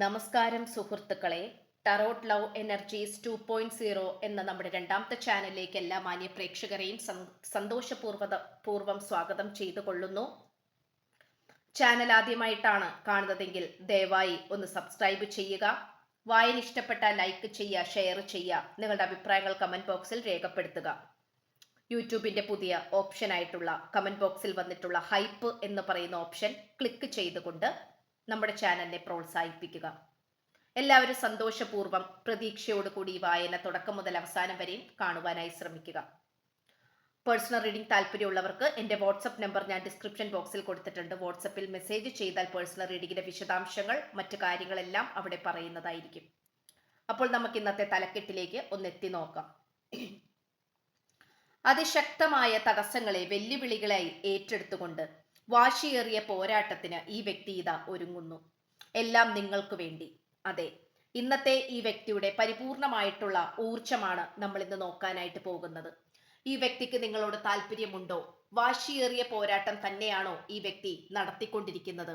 നമസ്കാരം സുഹൃത്തുക്കളെ. Tarot love energies two point zero എന്ന നമ്മുടെ രണ്ടാമത്തെ ചാനലിലേക്ക് എല്ലാ മാന്യ പ്രേക്ഷകരെയും സന്തോഷപൂർവത പൂർവം സ്വാഗതം ചെയ്തു കൊള്ളുന്നു ചാനൽ ആദ്യമായിട്ടാണ് കാണുന്നതെങ്കിൽ ദയവായി ഒന്ന് സബ്സ്ക്രൈബ് ചെയ്യുക. വായന ഇഷ്ടപ്പെട്ട ലൈക്ക് ചെയ്യുക ഷെയർ ചെയ്യുക നിങ്ങളുടെ അഭിപ്രായങ്ങൾ കമന്റ് ബോക്സിൽ രേഖപ്പെടുത്തുക. യൂട്യൂബിന്റെ പുതിയ ഓപ്ഷൻ ആയിട്ടുള്ള കമന്റ് ബോക്സിൽ വന്നിട്ടുള്ള ഹൈപ്പ് എന്ന് പറയുന്ന ഓപ്ഷൻ ക്ലിക്ക് ചെയ്തുകൊണ്ട് നമ്മുടെ ചാനലിനെ പ്രോത്സാഹിപ്പിക്കുക. എല്ലാവരും സന്തോഷപൂർവം പ്രതീക്ഷയോടുകൂടി കൂടി വായന തുടക്കം മുതൽ അവസാനം വരെയും കാണുവാനായി ശ്രമിക്കുക. പേഴ്സണൽ റീഡിംഗ് താല്പര്യമുള്ളവർക്ക് എന്റെ വാട്സപ്പ് നമ്പർ ഞാൻ ഡിസ്ക്രിപ്ഷൻ ബോക്സിൽ കൊടുത്തിട്ടുണ്ട്. വാട്സപ്പിൽ മെസ്സേജ് ചെയ്താൽ പേഴ്സണൽ റീഡിങ്ങിന്റെ വിശദാംശങ്ങൾ മറ്റു കാര്യങ്ങളെല്ലാം അവിടെ പറയുന്നതായിരിക്കും. അപ്പോൾ നമുക്ക് ഇന്നത്തെ തലക്കെട്ടിലേക്ക് ഒന്ന് എത്തി നോക്കാം. അതിശക്തമായ തടസ്സങ്ങളെ വെല്ലുവിളികളായി ഏറ്റെടുത്തുകൊണ്ട് വാശിയേറിയ പോരാട്ടത്തിന് ഈ വ്യക്തി ഇതാ ഒരുങ്ങുന്നു. എല്ലാം നിങ്ങൾക്ക് വേണ്ടി. അതെ ഇന്നത്തെ ഈ വ്യക്തിയുടെ പരിപൂർണമായിട്ടുള്ള ഊർജമാണ് നമ്മൾ ഇന്ന് നോക്കാനായിട്ട് പോകുന്നത്. ഈ വ്യക്തിക്ക് നിങ്ങളോട് താല്പര്യമുണ്ടോ? വാശിയേറിയ പോരാട്ടം തന്നെയാണോ ഈ വ്യക്തി നടത്തിക്കൊണ്ടിരിക്കുന്നത്?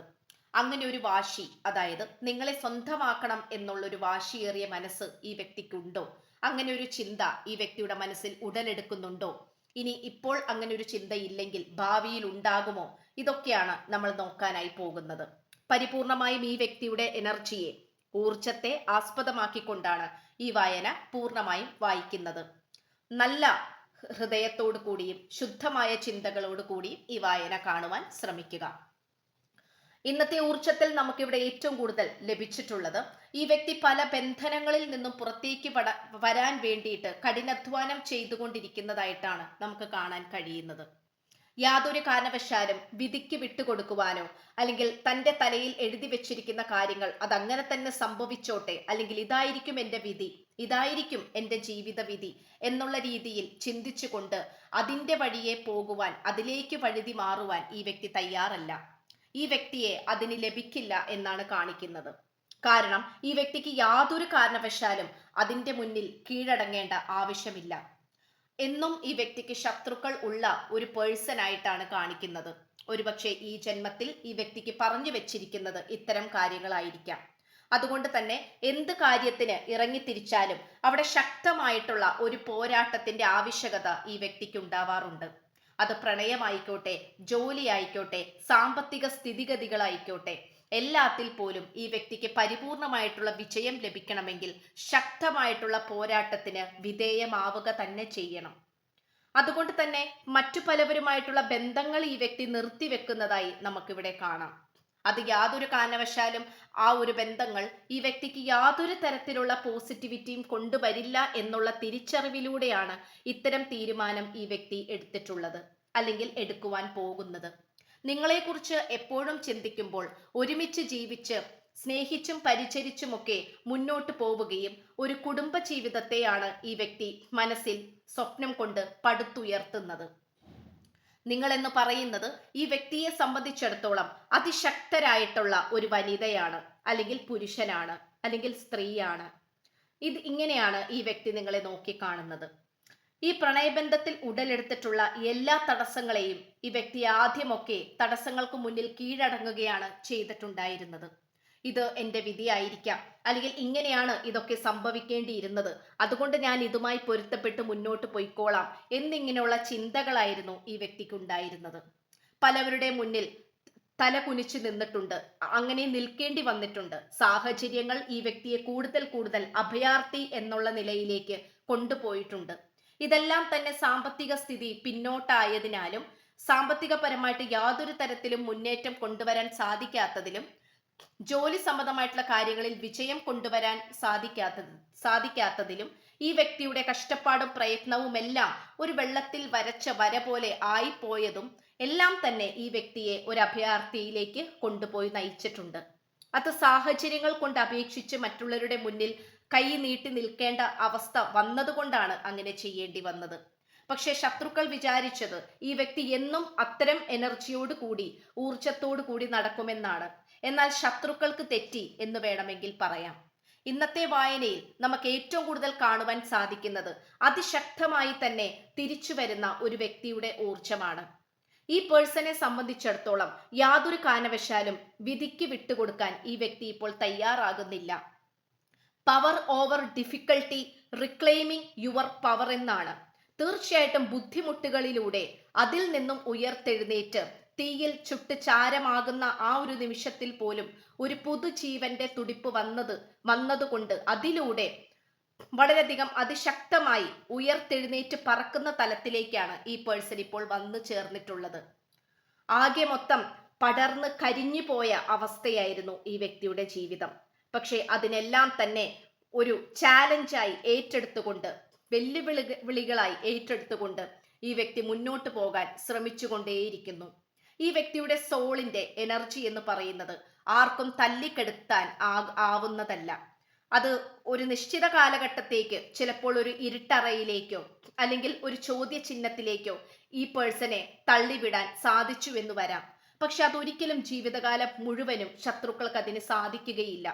അങ്ങനെ ഒരു വാശി അതായത് നിങ്ങളെ സ്വന്തമാക്കണം എന്നുള്ള ഒരു വാശിയേറിയ മനസ്സ് ഈ വ്യക്തിക്കുണ്ടോ? അങ്ങനെ ഒരു ചിന്ത ഈ വ്യക്തിയുടെ മനസ്സിൽ ഉടലെടുക്കുന്നുണ്ടോ? ഇനി ഇപ്പോൾ അങ്ങനെ ഒരു ചിന്തയില്ലെങ്കിൽ ഭാവിയിൽ ഉണ്ടാകുമോ? ഇതൊക്കെയാണ് നമ്മൾ നോക്കാനായി പോകുന്നത്. പരിപൂർണമായും ഈ വ്യക്തിയുടെ എനർജിയെ ഊർജത്തെ ആസ്പദമാക്കിക്കൊണ്ടാണ് ഈ വായന പൂർണമായും വായിക്കുന്നത്. നല്ല ഹൃദയത്തോടു കൂടിയും ശുദ്ധമായ ചിന്തകളോടു കൂടിയും ഈ വായന കാണുവാൻ ശ്രമിക്കുക. ഇന്നത്തെ ഊർജത്തിൽ നമുക്കിവിടെ ഏറ്റവും കൂടുതൽ ലഭിച്ചിട്ടുള്ളത് ഈ വ്യക്തി പല ബന്ധനങ്ങളിൽ നിന്നും പുറത്തേക്ക് വരാൻ വേണ്ടിയിട്ട് കഠിനാധ്വാനം ചെയ്തുകൊണ്ടിരിക്കുന്നതായിട്ടാണ് നമുക്ക് കാണാൻ കഴിയുന്നത്. യാതൊരു കാരണവശാലും വിധിക്ക് വിട്ടുകൊടുക്കുവാനോ അല്ലെങ്കിൽ തന്റെ തലയിൽ എഴുതി വെച്ചിരിക്കുന്ന കാര്യങ്ങൾ അതങ്ങനെ തന്നെ സംഭവിച്ചോട്ടെ അല്ലെങ്കിൽ ഇതായിരിക്കും എന്റെ വിധി ഇതായിരിക്കും എന്റെ ജീവിത വിധി എന്നുള്ള രീതിയിൽ ചിന്തിച്ചുകൊണ്ട് അതിന്റെ വഴിയെ പോകുവാൻ അതിലേക്ക് വഴുതി മാറുവാൻ ഈ വ്യക്തി തയ്യാറല്ല. ഈ വ്യക്തിയെ അതിന് ലഭിക്കില്ല എന്നാണ് കാണിക്കുന്നത്. കാരണം ഈ വ്യക്തിക്ക് യാതൊരു കാരണവശാലും അതിന്റെ മുന്നിൽ കീഴടങ്ങേണ്ട ആവശ്യമില്ല. എന്നും ഈ വ്യക്തിക്ക് ശത്രുക്കൾ ഉള്ള ഒരു പേഴ്സൺ ആയിട്ടാണ് കാണിക്കുന്നത്. ഒരുപക്ഷെ ഈ ജന്മത്തിൽ ഈ വ്യക്തിക്ക് പറഞ്ഞു വെച്ചിരിക്കുന്നത് ഇത്തരം കാര്യങ്ങളായിരിക്കാം. അതുകൊണ്ട് തന്നെ എന്ത് കാര്യത്തിന് ഇറങ്ങിത്തിരിച്ചാലും അവിടെ ശക്തമായിട്ടുള്ള ഒരു പോരാട്ടത്തിന്റെ ആവശ്യകത ഈ വ്യക്തിക്ക് ഉണ്ടാവാറുണ്ട്. അത് പ്രണയമായിക്കോട്ടെ ജോലി ആയിക്കോട്ടെ സാമ്പത്തിക സ്ഥിതിഗതികളായിക്കോട്ടെ എല്ലാത്തിൽ പോലും ഈ വ്യക്തിക്ക് പരിപൂർണമായിട്ടുള്ള വിജയം ലഭിക്കണമെങ്കിൽ ശക്തമായിട്ടുള്ള പോരാട്ടത്തിന് വിധേയമാവുക തന്നെ ചെയ്യണം. അതുകൊണ്ട് തന്നെ മറ്റു പലവരുമായിട്ടുള്ള ബന്ധങ്ങൾ ഈ വ്യക്തി നിർത്തിവെക്കുന്നതായി നമുക്കിവിടെ കാണാം. അത് യാതൊരു കാരണവശാലും ആ ഒരു ബന്ധങ്ങൾ ഈ വ്യക്തിക്ക് യാതൊരു തരത്തിലുള്ള പോസിറ്റിവിറ്റിയും കൊണ്ടുവരില്ല എന്നുള്ള തിരിച്ചറിവിലൂടെയാണ് ഇത്തരം തീരുമാനം ഈ വ്യക്തി എടുത്തിട്ടുള്ളത് അല്ലെങ്കിൽ എടുക്കുവാൻ പോകുന്നത്. നിങ്ങളെക്കുറിച്ച് എപ്പോഴും ചിന്തിക്കുമ്പോൾ ഒരുമിച്ച് ജീവിച്ച് സ്നേഹിച്ചും പരിചരിച്ചുമൊക്കെ മുന്നോട്ട് പോവുകയും ഒരു കുടുംബ ജീവിതത്തെയാണ് ഈ വ്യക്തി മനസ്സിൽ സ്വപ്നം കൊണ്ട് പടുത്തുയർത്തുന്നത്. നിങ്ങൾ എന്ന് പറയുന്നത് ഈ വ്യക്തിയെ സംബന്ധിച്ചിടത്തോളം അതിശക്തരായിട്ടുള്ള ഒരു വനിതയാണ് അല്ലെങ്കിൽ പുരുഷനാണ് അല്ലെങ്കിൽ സ്ത്രീയാണ്. ഇത് ഇങ്ങനെയാണ് ഈ വ്യക്തി നിങ്ങളെ നോക്കിക്കാണുന്നത്. ഈ പ്രണയബന്ധത്തിൽ ഉടലെടുത്തിട്ടുള്ള എല്ലാ തടസ്സങ്ങളെയും ഈ വ്യക്തി ആദ്യമൊക്കെ തടസ്സങ്ങൾക്ക് മുന്നിൽ കീഴടങ്ങുകയാണ് ചെയ്തിട്ടുണ്ടായിരുന്നത്. ഇത് എന്റെ വിധിയായിരിക്കാം. അല്ലെങ്കിൽ ഇങ്ങനെയാണ് ഇതൊക്കെ സംഭവിക്കേണ്ടിയിരുന്നത്. അതുകൊണ്ട് ഞാൻ ഇതുമായി പൊരുത്തപ്പെട്ട് മുന്നോട്ട് പോയിക്കോളാം എന്നിങ്ങനെയുള്ള ചിന്തകളായിരുന്നു ഈ വ്യക്തിക്ക് ഉണ്ടായിരുന്നത് പലവരുടെ മുന്നിൽ തല കുനിച്ചു നിന്നിട്ടുണ്ട്. അങ്ങനെ നിൽക്കേണ്ടി വന്നിട്ടുണ്ട്. സാഹചര്യങ്ങൾ ഈ വ്യക്തിയെ കൂടുതൽ കൂടുതൽ അഭയാർത്ഥി എന്നുള്ള നിലയിലേക്ക് കൊണ്ടുപോയിട്ടുണ്ട്. ഇതെല്ലാം തന്നെ സാമ്പത്തിക സ്ഥിതി പിന്നോട്ടായതിനാലും സാമ്പത്തികപരമായിട്ട് യാതൊരു തരത്തിലും മുന്നേറ്റം കൊണ്ടുവരാൻ സാധിക്കാത്തതിലും ജോലി സംബന്ധമായിട്ടുള്ള കാര്യങ്ങളിൽ വിജയം കൊണ്ടുവരാൻ സാധിക്കാത്ത സാധിക്കാത്തതിലും ഈ വ്യക്തിയുടെ കഷ്ടപ്പാടും പ്രയത്നവും എല്ലാം ഒരു വെള്ളത്തിൽ വരച്ച വര പോലെ ആയിപ്പോയതും എല്ലാം തന്നെ ഈ വ്യക്തിയെ ഒരു അഭയാർത്ഥിയിലേക്ക് കൊണ്ടുപോയി നയിച്ചിട്ടുണ്ട്. അത് സാഹചര്യങ്ങൾ കൊണ്ട് അപേക്ഷിച്ച് മറ്റുള്ളവരുടെ മുന്നിൽ കൈ നീട്ടി നിൽക്കേണ്ട അവസ്ഥ വന്നതുകൊണ്ടാണ് അങ്ങനെ ചെയ്യേണ്ടി വന്നത്. പക്ഷെ ശത്രുക്കൾ വിചാരിച്ചത് ഈ വ്യക്തി എന്നും അത്തരം എനർജിയോട് കൂടി ഊർജത്തോടു കൂടി നടക്കുമെന്നാണ്. എന്നാൽ ശത്രുക്കൾക്ക് തെറ്റി എന്ന് വേണമെങ്കിൽ പറയാം. ഇന്നത്തെ വായനയിൽ നമുക്ക് ഏറ്റവും കൂടുതൽ കാണുവാൻ സാധിക്കുന്നത് അതിശക്തമായി തന്നെ തിരിച്ചു വരുന്ന ഒരു വ്യക്തിയുടെ ഊർജമാണ് ഈ പേഴ്സണെ സംബന്ധിച്ചിടത്തോളം യാതൊരു കാരണവശാലും വിധിക്ക് വിട്ടുകൊടുക്കാൻ ഈ വ്യക്തി ഇപ്പോൾ തയ്യാറാകുന്നില്ല. Power over difficulty reclaiming your power എന്നാണ്. തീർച്ചയായിട്ടും ബുദ്ധിമുട്ടുകളിലൂടെ അതിൽ നിന്നും ഉയർത്തെഴുന്നേറ്റ് തീയിൽ ചുട്ട് ചാരമാകുന്ന ആ ഒരു നിമിഷത്തിൽ പോലും ഒരു പുതുജീവന്റെ തുടിപ്പ് വന്നത് വന്നതുകൊണ്ട് അതിലൂടെ വളരെയധികം അതിശക്തമായി ഉയർത്തെഴുന്നേറ്റ് പറക്കുന്ന തലത്തിലേക്കാണ് ഈ പേഴ്സൺ ഇപ്പോൾ വന്നു ചേർന്നിട്ടുള്ളത്. ആകെ മൊത്തം പടർന്ന് കരിഞ്ഞു പോയ അവസ്ഥയായിരുന്നു ഈ വ്യക്തിയുടെ ജീവിതം. പക്ഷേ അതിനെല്ലാം തന്നെ ഒരു ചാലഞ്ചായി ഏറ്റെടുത്തുകൊണ്ട് വെല്ലുവിളി വിളികളായി ഏറ്റെടുത്തുകൊണ്ട് ഈ വ്യക്തി മുന്നോട്ട് പോകാൻ ശ്രമിച്ചുകൊണ്ടേയിരിക്കുന്നു. ഈ വ്യക്തിയുടെ സോളിന്റെ എനർജി എന്ന് പറയുന്നത് ആർക്കും തല്ലിക്കെടുത്താൻ ആവുന്നതല്ല. അത് ഒരു നിശ്ചിത കാലഘട്ടത്തേക്ക് ചിലപ്പോൾ ഒരു ഇരുട്ടറയിലേക്കോ അല്ലെങ്കിൽ ഒരു ചോദ്യ ചിഹ്നത്തിലേക്കോ ഈ പേഴ്സണെ തള്ളിവിടാൻ സാധിച്ചു എന്ന് വരാം. പക്ഷെ അതൊരിക്കലും ജീവിതകാലം മുഴുവനും ശത്രുക്കൾക്ക് അതിന് സാധിക്കുകയില്ല.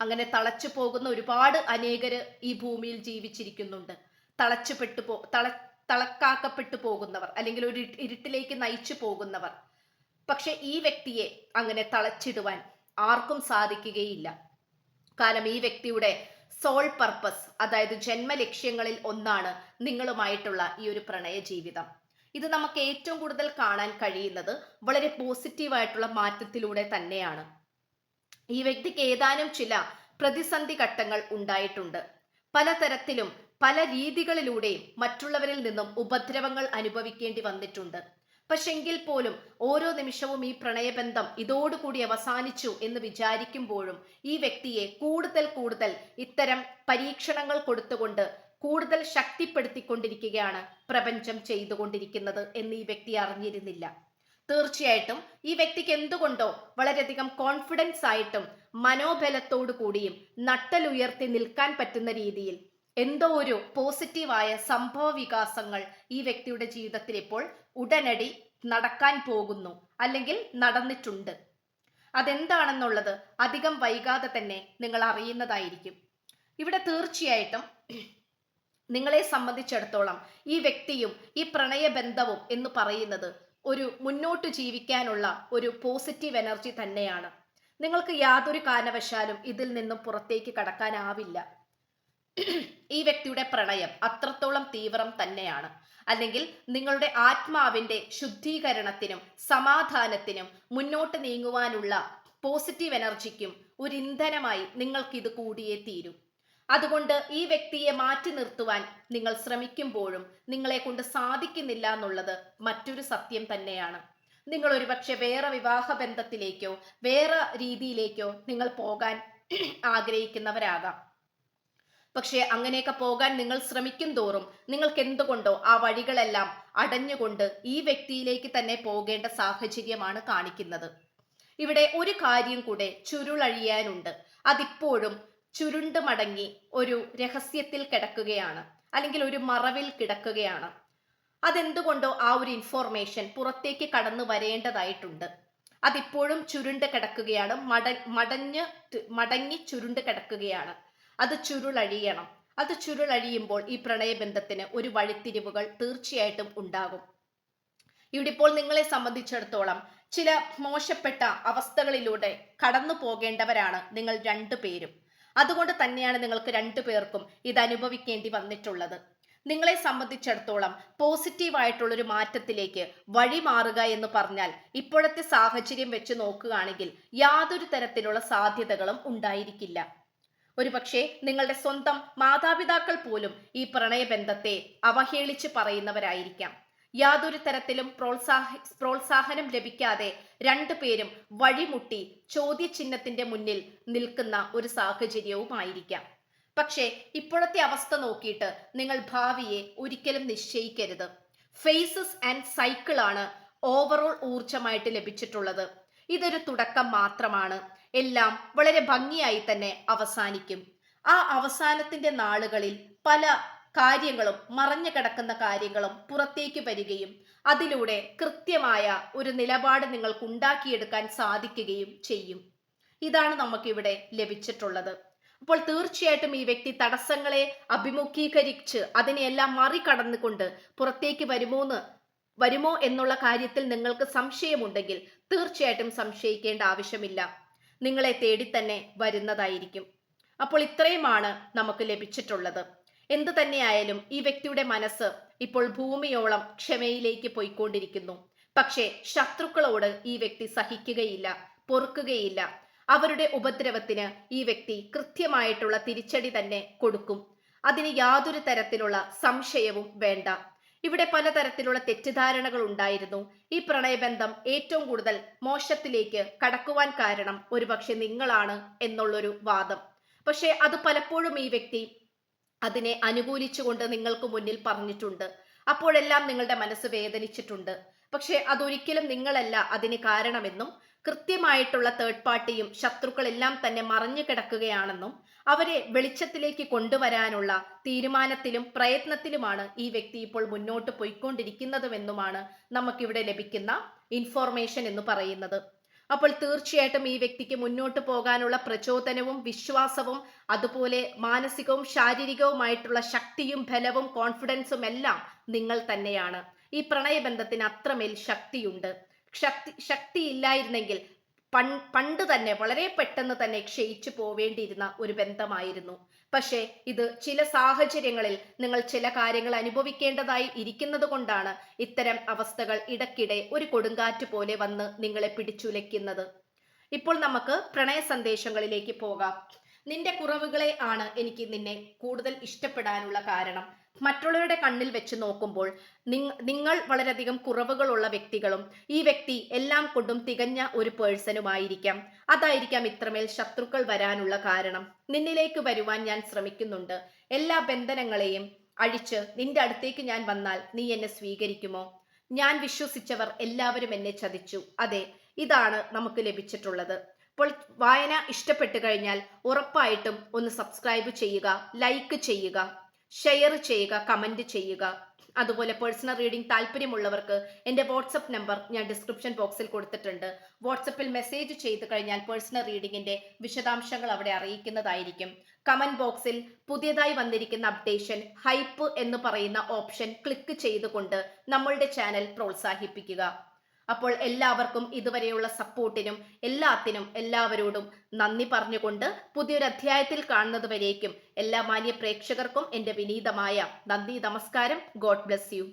അങ്ങനെ തളച്ചു പോകുന്ന ഒരുപാട് അനേകര് ഈ ഭൂമിയിൽ ജീവിച്ചിരിക്കുന്നുണ്ട്. തളച്ചുപെട്ടു പോ തള തളക്കാക്കപ്പെട്ടു പോകുന്നവർ അല്ലെങ്കിൽ ഒരു ഇരുട്ടിലേക്ക് നയിച്ചു പോകുന്നവർ. പക്ഷെ ഈ വ്യക്തിയെ അങ്ങനെ തളച്ചിടുവാൻ ആർക്കും സാധിക്കുകയില്ല. കാരണം ഈ വ്യക്തിയുടെ സോൾ പർപ്പസ് അതായത് ജന്മലക്ഷ്യങ്ങളിൽ ഒന്നാണ് നിങ്ങളുമായിട്ടുള്ള ഈ ഒരു പ്രണയ ജീവിതം. ഇത് നമുക്ക് ഏറ്റവും കൂടുതൽ കാണാൻ കഴിയുന്നത് വളരെ പോസിറ്റീവായിട്ടുള്ള മാറ്റത്തിലൂടെ തന്നെയാണ്. ഈ വ്യക്തിക്ക് ഏതാനും ചില പ്രതിസന്ധി ഘട്ടങ്ങൾ ഉണ്ടായിട്ടുണ്ട്. പലതരത്തിലും പല രീതികളിലൂടെയും മറ്റുള്ളവരിൽ നിന്നും ഉപദ്രവങ്ങൾ അനുഭവിക്കേണ്ടി വന്നിട്ടുണ്ട്. പക്ഷെങ്കിൽ പോലും ഓരോ നിമിഷവും ഈ പ്രണയബന്ധം ഇതോടുകൂടി അവസാനിച്ചു എന്ന് വിചാരിക്കുമ്പോഴും ഈ വ്യക്തിയെ കൂടുതൽ കൂടുതൽ ഇത്തരം പരീക്ഷണങ്ങൾ കൊടുത്തുകൊണ്ട് കൂടുതൽ ശക്തിപ്പെടുത്തിക്കൊണ്ടിരിക്കുകയാണ് പ്രപഞ്ചം ചെയ്തുകൊണ്ടിരിക്കുന്നത് എന്ന് ഈ വ്യക്തി അറിഞ്ഞിരുന്നില്ല. തീർച്ചയായിട്ടും ഈ വ്യക്തിക്ക് എന്തുകൊണ്ടോ വളരെയധികം കോൺഫിഡൻസ് ആയിട്ടും മനോബലത്തോടു കൂടിയും നട്ടലുയർത്തി നിൽക്കാൻ പറ്റുന്ന രീതിയിൽ എന്തോ ഒരു പോസിറ്റീവായ സംഭവ വികാസങ്ങൾ ഈ വ്യക്തിയുടെ ജീവിതത്തിൽ ഇപ്പോൾ ഉടനടി നടക്കാൻ പോകുന്നു അല്ലെങ്കിൽ നടന്നിട്ടുണ്ട്. അതെന്താണെന്നുള്ളത് അധികം വൈകാതെ തന്നെ നിങ്ങൾ അറിയുന്നതായിരിക്കും. ഇവിടെ തീർച്ചയായിട്ടും നിങ്ങളെ സംബന്ധിച്ചിടത്തോളം ഈ വ്യക്തിയും ഈ പ്രണയബന്ധവും എന്ന് പറയുന്നത് ഒരു മുന്നോട്ട് ജീവിക്കാനുള്ള ഒരു പോസിറ്റീവ് എനർജി തന്നെയാണ്. നിങ്ങൾക്ക് യാതൊരു കാരണവശാലും ഇതിൽ നിന്നും പുറത്തേക്ക് കടക്കാനാവില്ല. ഈ വ്യക്തിയുടെ പ്രണയം അത്രത്തോളം തീവ്രം തന്നെയാണ്. അല്ലെങ്കിൽ നിങ്ങളുടെ ആത്മാവിന്റെ ശുദ്ധീകരണത്തിനും സമാധാനത്തിനും മുന്നോട്ട് നീങ്ങുവാനുള്ള പോസിറ്റീവ് എനർജിക്കും ഒരു ഇന്ധനമായി നിങ്ങൾക്ക് ഇത് കൂടിയേ തീരൂ. അതുകൊണ്ട് ഈ വ്യക്തിയെ മാറ്റി നിർത്തുവാൻ നിങ്ങൾ ശ്രമിക്കുമ്പോഴും നിങ്ങളെ കൊണ്ട് സാധിക്കുന്നില്ല എന്നുള്ളത് മറ്റൊരു സത്യം തന്നെയാണ്. നിങ്ങൾ ഒരുപക്ഷെ വേറെ വിവാഹ ബന്ധത്തിലേക്കോ വേറെ രീതിയിലേക്കോ നിങ്ങൾ പോകാൻ ആഗ്രഹിക്കുന്നവരാകാം. പക്ഷേ അങ്ങനെയൊക്കെ പോകാൻ നിങ്ങൾ ശ്രമിക്കും തോറും നിങ്ങൾക്ക് എന്തുകൊണ്ടോ ആ വഴികളെല്ലാം അടഞ്ഞുകൊണ്ട് ഈ വ്യക്തിയിലേക്ക് തന്നെ പോകേണ്ട സാഹചര്യമാണ് കാണിക്കുന്നത്. ഇവിടെ ഒരു കാര്യം കൂടെ ചുരുളഴിയാനുണ്ട്. അതിപ്പോഴും ചുരുണ്ട് മടങ്ങി ഒരു രഹസ്യത്തിൽ കിടക്കുകയാണ്. അല്ലെങ്കിൽ ഒരു മറവിൽ കിടക്കുകയാണ്. അതെന്തുകൊണ്ടോ ആ ഒരു ഇൻഫോർമേഷൻ പുറത്തേക്ക് കടന്നു വരേണ്ടതായിട്ടുണ്ട്. അതിപ്പോഴും ചുരുണ്ട് കിടക്കുകയാണ്. മട മടഞ്ഞ് മടങ്ങി ചുരുണ്ട് കിടക്കുകയാണ്. അത് ചുരുളഴിയണം. അത് ചുരുളഴിയുമ്പോൾ ഈ പ്രണയബന്ധത്തിന് ഒരു വഴിത്തിരിവുകൾ തീർച്ചയായിട്ടും ഉണ്ടാകും. ഇവിടെ ഇപ്പോൾ നിങ്ങളെ സംബന്ധിച്ചിടത്തോളം ചില മോശപ്പെട്ട അവസ്ഥകളിലൂടെ കടന്നു പോകേണ്ടവരാണ് നിങ്ങൾ രണ്ടു പേരും. അതുകൊണ്ട് തന്നെയാണ് നിങ്ങൾക്ക് രണ്ടു പേർക്കും ഇത് അനുഭവിക്കേണ്ടി വന്നിട്ടുള്ളത്. നിങ്ങളെ സംബന്ധിച്ചിടത്തോളം പോസിറ്റീവായിട്ടുള്ളൊരു മാറ്റത്തിലേക്ക് വഴി മാറുക എന്ന് പറഞ്ഞാൽ ഇപ്പോഴത്തെ സാഹചര്യം വെച്ച് നോക്കുകയാണെങ്കിൽ യാതൊരു തരത്തിലുള്ള സാധ്യതകളും ഉണ്ടായിരിക്കില്ല. ഒരുപക്ഷെ നിങ്ങളുടെ സ്വന്തം മാതാപിതാക്കൾ പോലും ഈ പ്രണയബന്ധത്തെ അവഹേളിച്ച് പറയുന്നവരായിരിക്കാം. യാതൊരു തരത്തിലും പ്രോത്സാഹ പ്രോത്സാഹനം ലഭിക്കാതെ രണ്ടുപേരും വഴിമുട്ടി ചോദ്യചിഹ്നത്തിന്റെ മുന്നിൽ നിൽക്കുന്ന ഒരു സാഹചര്യവുമായിരിക്കാം. പക്ഷേ ഇപ്പോഴത്തെ അവസ്ഥ നോക്കിയിട്ട് നിങ്ങൾ ഭാവിയെ ഒരിക്കലും നിശ്ചയിക്കരുത്. ഫേസസ് ആൻഡ് സൈക്കിളാണ് ഓവറോൾ ഊർജമായിട്ട് ലഭിച്ചിട്ടുള്ളത്. ഇതൊരു തുടക്കം മാത്രമാണ്. എല്ലാം വളരെ ഭംഗിയായി തന്നെ അവസാനിക്കും. ആ അവസാനത്തിന്റെ നാളുകളിൽ പല കാര്യങ്ങളും മറഞ്ഞു കിടക്കുന്ന കാര്യങ്ങളും പുറത്തേക്ക് വരികയും അതിലൂടെ കൃത്യമായ ഒരു നിലപാട് നിങ്ങൾക്ക് ഉണ്ടാക്കിയെടുക്കാൻ സാധിക്കുകയും ചെയ്യും. ഇതാണ് നമുക്കിവിടെ ലഭിച്ചിട്ടുള്ളത്. അപ്പോൾ തീർച്ചയായിട്ടും ഈ വ്യക്തി തടസ്സങ്ങളെ അഭിമുഖീകരിച്ച് അതിനെയെല്ലാം മറികടന്നുകൊണ്ട് പുറത്തേക്ക് വരുമോന്ന് വരുമോ എന്നുള്ള കാര്യത്തിൽ നിങ്ങൾക്ക് സംശയമുണ്ടെങ്കിൽ തീർച്ചയായിട്ടും സംശയിക്കേണ്ട ആവശ്യമില്ല. നിങ്ങളെ തേടി തന്നെ വരുന്നതായിരിക്കും. അപ്പോൾ ഇത്രയുമാണ് നമുക്ക് ലഭിച്ചിട്ടുള്ളത്. എന്തു തന്നെയായാലും ഈ വ്യക്തിയുടെ മനസ്സ് ഇപ്പോൾ ഭൂമിയോളം ക്ഷമയിലേക്ക് പോയിക്കൊണ്ടിരിക്കുന്നു. പക്ഷേ ശത്രുക്കളോട് ഈ വ്യക്തി സഹിക്കുകയില്ല പൊറുക്കുകയില്ല. അവരുടെ ഉപദ്രവത്തിന് ഈ വ്യക്തി കൃത്യമായിട്ടുള്ള തിരിച്ചടി തന്നെ കൊടുക്കും. അതിന് യാതൊരു തരത്തിലുള്ള സംശയവും വേണ്ട. ഇവിടെ പലതരത്തിലുള്ള തെറ്റിദ്ധാരണകൾ ഉണ്ടായിരുന്നു. ഈ പ്രണയബന്ധം ഏറ്റവും കൂടുതൽ മോശത്തിലേക്ക് കടക്കുവാൻ കാരണം ഒരുപക്ഷെ നിങ്ങളാണ് എന്നുള്ളൊരു വാദം. പക്ഷേ അത് പലപ്പോഴും ഈ വ്യക്തി അതിനെ അനുകൂലിച്ചുകൊണ്ട് നിങ്ങൾക്ക് മുന്നിൽ പറഞ്ഞിട്ടുണ്ട്. അപ്പോഴെല്ലാം നിങ്ങളുടെ മനസ്സ് വേദനിച്ചിട്ടുണ്ട്. പക്ഷേ അതൊരിക്കലും നിങ്ങളല്ല അതിന് കാരണമെന്നും കൃത്യമായിട്ടുള്ള തേർഡ് പാർട്ടിയും ശത്രുക്കളെല്ലാം തന്നെ മറഞ്ഞു കിടക്കുകയാണെന്നും അവരെ വെളിച്ചത്തിലേക്ക് കൊണ്ടുവരാനുള്ള തീരുമാനത്തിലും പ്രയത്നത്തിലുമാണ് ഈ വ്യക്തി ഇപ്പോൾ മുന്നോട്ട് പോയിക്കൊണ്ടിരിക്കുന്നതുമെന്നുമാണ് നമുക്കിവിടെ ലഭിക്കുന്ന ഇൻഫോർമേഷൻ എന്ന് പറയുന്നത്. അപ്പോൾ തീർച്ചയായിട്ടും ഈ വ്യക്തിക്ക് മുന്നോട്ട് പോകാനുള്ള പ്രചോദനവും വിശ്വാസവും അതുപോലെ മാനസികവും ശാരീരികവുമായിട്ടുള്ള ശക്തിയും ബലവും കോൺഫിഡൻസും എല്ലാം നിങ്ങൾ തന്നെയാണ്. ഈ പ്രണയബന്ധത്തിന് അത്രമേൽ ശക്തിയുണ്ട്. ശക്തി ശക്തി ഇല്ലായിരുന്നെങ്കിൽ പണ്ട് തന്നെ വളരെ പെട്ടെന്ന് തന്നെ ക്ഷയിച്ചു പോവേണ്ടിയിരുന്ന ഒരു ബന്ധമായിരുന്നു. പക്ഷേ ഇത് ചില സാഹചര്യങ്ങളിൽ നിങ്ങൾ ചില കാര്യങ്ങൾ അനുഭവിക്കേണ്ടതായി ഇരിക്കുന്നത് കൊണ്ടാണ് ഇത്തരം അവസ്ഥകൾ ഇടയ്ക്കിടെ ഒരു കൊടുങ്കാറ്റ് പോലെ വന്ന് നിങ്ങളെ പിടിച്ചുലയ്ക്കുന്നത്. ഇപ്പോൾ നമുക്ക് പ്രണയ സന്ദേശങ്ങളിലേക്ക് പോകാം. നിന്റെ കുറവുകളെ ആണ് എനിക്ക് നിന്നെ കൂടുതൽ ഇഷ്ടപ്പെടാനുള്ള കാരണം. മറ്റുള്ളവരുടെ കണ്ണിൽ വെച്ച് നോക്കുമ്പോൾ നിങ്ങൾ വളരെയധികം കുറവുകളുള്ള വ്യക്തികളും ഈ വ്യക്തി എല്ലാം കൊണ്ടും തികഞ്ഞ ഒരു പേഴ്സണുമായിരിക്കാം. അതായിരിക്കാം ഇത്രമേൽ ശത്രുക്കൾ വരാനുള്ള കാരണം. നിന്നിലേക്ക് വരുവാൻ ഞാൻ ശ്രമിക്കുന്നുണ്ട്. എല്ലാ ബന്ധനങ്ങളെയും അഴിച്ച് നിന്റെ അടുത്തേക്ക് ഞാൻ വന്നാൽ നീ എന്നെ സ്വീകരിക്കുമോ? ഞാൻ വിശ്വസിച്ചവർ എല്ലാവരും എന്നെ ചതിച്ചു. അതെ ഇതാണ് നമുക്ക് ലഭിച്ചിട്ടുള്ളത്. അപ്പോൾ വായന ഇഷ്ടപ്പെട്ടു കഴിഞ്ഞാൽ ഉറപ്പായിട്ടും ഒന്ന് സബ്സ്ക്രൈബ് ചെയ്യുക ലൈക്ക് ചെയ്യുക. ഷെയർ ചെയ്യുക കമന്റ് ചെയ്യുക. അതുപോലെ പേഴ്സണൽ റീഡിംഗ് താല്പര്യമുള്ളവർക്ക് എന്റെ വാട്സപ്പ് നമ്പർ ഞാൻ ഡിസ്ക്രിപ്ഷൻ ബോക്സിൽ കൊടുത്തിട്ടുണ്ട്. വാട്സപ്പിൽ മെസ്സേജ് ചെയ്ത് കഴിഞ്ഞാൽ പേഴ്സണൽ റീഡിങ്ങിന്റെ വിശദാംശങ്ങൾ അവിടെ അറിയിക്കുന്നതായിരിക്കും. കമന്റ് ബോക്സിൽ പുതിയതായി വന്നിരിക്കുന്ന അപ്ഡേഷൻ ഹൈപ്പ് എന്ന് പറയുന്ന ഓപ്ഷൻ ക്ലിക്ക് ചെയ്തുകൊണ്ട് നമ്മളുടെ ചാനൽ പ്രോത്സാഹിപ്പിക്കുക. അപ്പോൾ എല്ലാവർക്കും ഇതുവരെയുള്ള സപ്പോർട്ടിനും എല്ലാത്തിനും എല്ലാവരോടും നന്ദി പറഞ്ഞുകൊണ്ട് പുതിയൊരു അധ്യായത്തിൽ കാണുന്നത് വരേക്കും എല്ലാ മാന്യ പ്രേക്ഷകർക്കും എന്റെ വിനീതമായ നന്ദി നമസ്കാരം. God bless you.